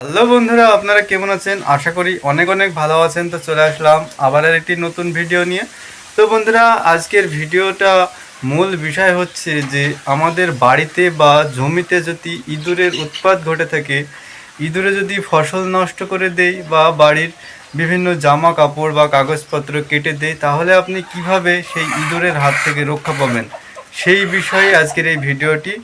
Hello বন্ধুরা, আপনারা কেমন আছেন? আশা করি অনেক অনেক ভালো আছেন। তো চলে আসলাম আবার একটি নতুন ভিডিও নিয়ে। তো বন্ধুরা, আজকের ভিডিওটা মূল বিষয় হচ্ছে যে, আমাদের বাড়িতে বা জমিতে যদি ইঁদুরের উৎপাত ঘটে থাকে, ইঁদুরে যদি ফসল নষ্ট করে দেয় বা বাড়ির বিভিন্ন জামা কাপড় বা কাগজপত্র কেটে দেয়, তাহলে আপনি কীভাবে সেই ইঁদুরের হাত থেকে রক্ষা পাবেন? সেই বিষয়ে আজকের এই ভিডিওটি।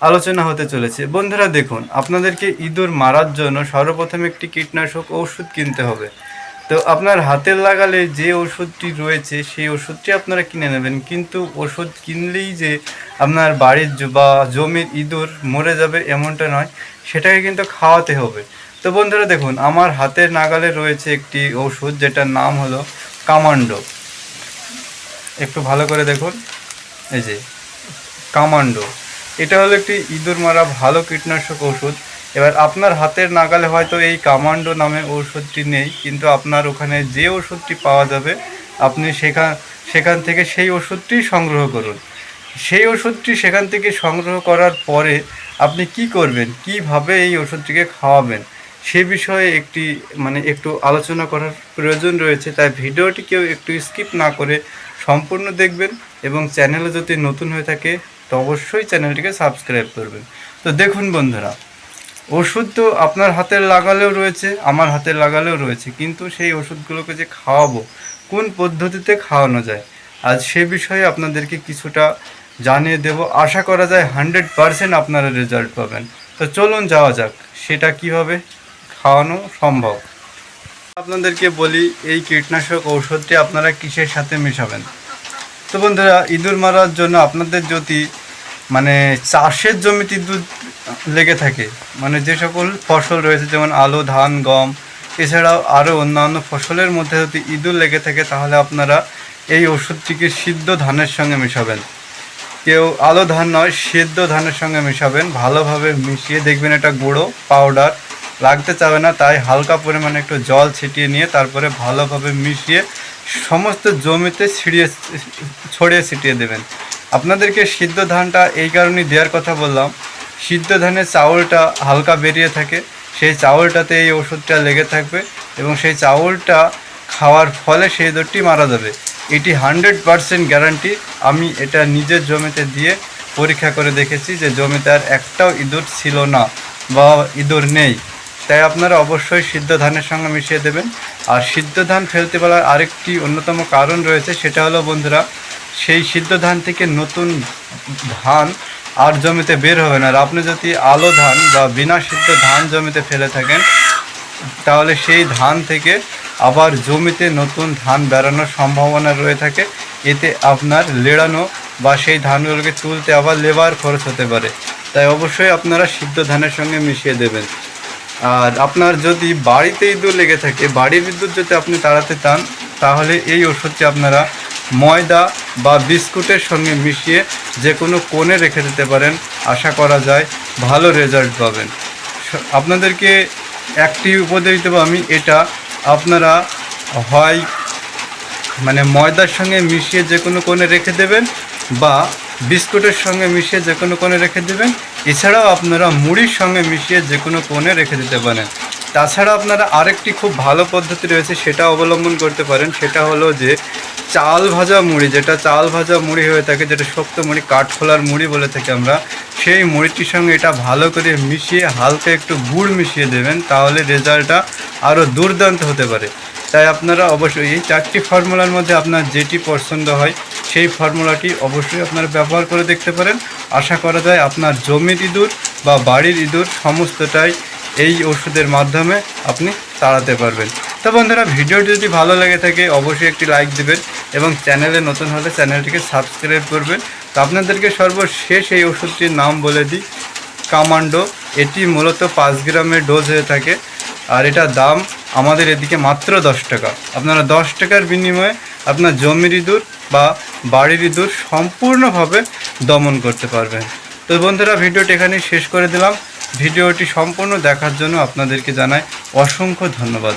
আলোচনা হতে চলেছে। বন্ধুরা দেখুন, আপনাদেরকে ইঁদুর মারার জন্য সর্বপ্রথম একটি কীটনাশক ওষুধ কিনতে হবে। তো আপনার হাতের লাগালে যে ওষুধটি রয়েছে, সেই ওষুধটি আপনারা কিনে নেবেন। কিন্তু ওষুধ কিনলেই যে আপনার বাড়ির বা জমির ইঁদুর মরে যাবে এমনটা নয়, সেটাকে কিন্তু খাওয়াতে হবে। তো বন্ধুরা দেখুন, আমার হাতের নাগালে রয়েছে একটি ওষুধ, যেটার নাম হলো কামান্ডো। একটু ভালো করে দেখুন। এই যে, কামান্ডো। এটা হলো একটি ইঁদুর মারা ভালো কীটনাশক ওষুধ এবার আপনার হাতের নাগালে হয়তো এই কামান্ডো নামে ওষুধটি নেই, কিন্তু আপনার ওখানে যে ওষুধটি পাওয়া যাবে, আপনি সেখান সেখান থেকে সেই ওষুধটি সংগ্রহ করুন। সেই ওষুধটি সেখান থেকে সংগ্রহ করার পরে আপনি কি করবেন? কীভাবে এই ওষুধটিকে খাওয়াবেন? সে বিষয়ে একটি মানে একটু আলোচনা করার প্রয়োজন রয়েছে, তাই ভিডিওটি কেউ একটু স্কিপ না করে সম্পূর্ণ দেখবেন এবং চ্যানেলে যদি নতুন হয়ে থাকে তো অবশ্যই চ্যানেলটিকে সাবস্ক্রাইব করবেন। তো দেখুন বন্ধুরা, ওষুধ তো আপনার হাতের লাগালেও রয়েছে, আমার হাতের লাগালেও রয়েছে, কিন্তু সেই ওষুধগুলোকে যে খাওয়াবো, কোন পদ্ধতিতে খাওয়ানো যায়, আজ সে বিষয়ে আপনাদেরকে কিছুটা জানিয়ে দেব। আশা করা যায় হান্ড্রেড পারসেন্ট আপনারা রেজাল্ট পাবেন। তো চলুন যাওয়া যাক, সেটা কীভাবে খাওয়ানো সম্ভব। আপনাদেরকে বলি, এই কীটনাশক ঔষধটি আপনারা কিসের সাথে মেশাবেন? তো বন্ধুরা, ইঁদুর মারার জন্য আপনাদের যদি মানে চাষের জমিতে ইঁদুর লেগে থাকে মানে যে সকল ফসল রয়েছে, যেমন আলু, ধান, গম, এছাড়াও আরও অন্যান্য ফসলের মধ্যে যদি ইঁদুর লেগে থাকে, তাহলে আপনারা এই ওষুধটিকে সিদ্ধ ধানের সঙ্গে মেশাবেন। কেউ আলো ধান নয়, সিদ্ধ ধানের সঙ্গে মেশাবেন। ভালোভাবে মিশিয়ে দেখবেন এটা গুঁড়ো, পাউডার, লাগতে চাবে না, তাই হালকা পরিমাণে একটু জল ছিটিয়ে নিয়ে তারপরে ভালোভাবে মিশিয়ে সমস্ত জমিতে ছিড়িয়ে, ছড়িয়ে ছিটিয়ে দেবেন। আপনাদেরকে সিদ্ধ ধানটা এই কারণেই দেওয়ার কথা বললাম। সিদ্ধ ধানের চাউলটা হালকা বেরিয়ে থাকে। সেই চাউলটাতে এই ওষুধটা লেগে থাকবে এবং সেই চাউলটা খাওয়ার ফলে সেই ইঁদুরটি মারা যাবে। এটি হান্ড্রেড পারসেন্ট গ্যারান্টি। আমি এটা নিজের জমিতে দিয়ে পরীক্ষা করে দেখেছি যে জমিতে আর একটাও ইঁদুর ছিল না বা ইঁদুর নেই। তাই আপনারা অবশ্যই সিদ্ধ ধানের সঙ্গে মিশিয়ে দেবেন। আর সিদ্ধ ধান ফেলতে বলার আরেকটি অন্যতম কারণ রয়েছে, সেটা হলো বন্ধুরা, সেই সিদ্ধ ধান থেকে নতুন ধান আর জমিতে বের হবে না। আর আপনি যদি আলো ধান বা বিনা সিদ্ধ ধান জমিতে ফেলে থাকেন, তাহলে সেই ধান থেকে আবার জমিতে নতুন ধান বেরানোর সম্ভাবনা রয়ে থাকে। এতে আপনার লেড়ানো বা সেই ধানগুলোকে তুলতে আবার লেবার খরচ হতে পারে। তাই অবশ্যই আপনারা সিদ্ধ ধানের সঙ্গে মিশিয়ে দেবেন। আর আপনার যদি বাড়িতে ইঁদুর লেগে থাকে, বাড়ির বিদ্যুৎ যদি আপনি তাড়াতে চান, তাহলে এই ওষুধটি আপনারা ময়দা বা বিস্কুটের সঙ্গে মিশিয়ে যে কোনো কোণে রেখে দিতে পারেন। আশা করা যায় ভালো রেজাল্ট পাবেন। আপনাদেরকে একটি উপদেশ দেবো আমি, এটা আপনারা হয় মানে ময়দার সঙ্গে মিশিয়ে যে কোনো কোণে রেখে দেবেন বা বিস্কুটের সঙ্গে মিশিয়ে যে কোনো কোণে রেখে দেবেন। এছাড়াও আপনারা মুড়ির সঙ্গে মিশিয়ে যে কোনো কোণে রেখে দিতে পারেন। তাছাড়া আপনারা আরেকটি খুব ভালো পদ্ধতি রয়েছে, সেটা অবলম্বন করতে পারেন। সেটা হলো যে চাল ভাজা মুড়ি, যেটা চাল ভাজা মুড়ি হয়ে থাকে, যেটা শক্ত মুড়ি, কাঠখোলার মুড়ি বলে থাকি আমরা, সেই মুড়িটির সঙ্গে এটা ভালো করে মিশিয়ে হালকা একটু গুড় মিশিয়ে দেবেন, তাহলে রেজাল্টটা আরও দুর্দান্ত হতে পারে। তাই আপনারা অবশ্যই এই চারটি ফর্মুলার মধ্যে আপনার যেটি পছন্দ হয়, সেই ফর্মুলাটি অবশ্যই আপনারা ব্যবহার করে দেখতে পারেন। আশা করা যায় আপনার জমির ইঁদুর বা বাড়ির ইঁদুর সমস্তটাই এই ওষুধের মাধ্যমে আপনি তাড়াতে পারবেন। তো বন্ধুরা, ভিডিওটি যদি ভালো লেগে থাকে, অবশ্যই একটি লাইক দেবেন এবং চ্যানেলে নতুন হলে চ্যানেলটিকে সাবস্ক্রাইব করবেন। তো আপনাদেরকে সর্বশেষ এই ওষুধটির নাম বলে দিই, কামান্ডো। এটি মূলত পাঁচ গ্রামের ডোজ হয়ে থাকে আর এটার দাম আমাদের এদিকে মাত্র দশ টাকা। আপনারা দশ টাকার বিনিময়ে আপনার জমির ইঁদুর বা বাড়ির ইঁদুর সম্পূর্ণভাবে দমন করতে পারবেন। তো বন্ধুরা, ভিডিওটি এখানেই শেষ করে দিলাম। ভিডিওটি সম্পূর্ণ দেখার জন্য আপনাদেরকে জানাই অসংখ্য ধন্যবাদ।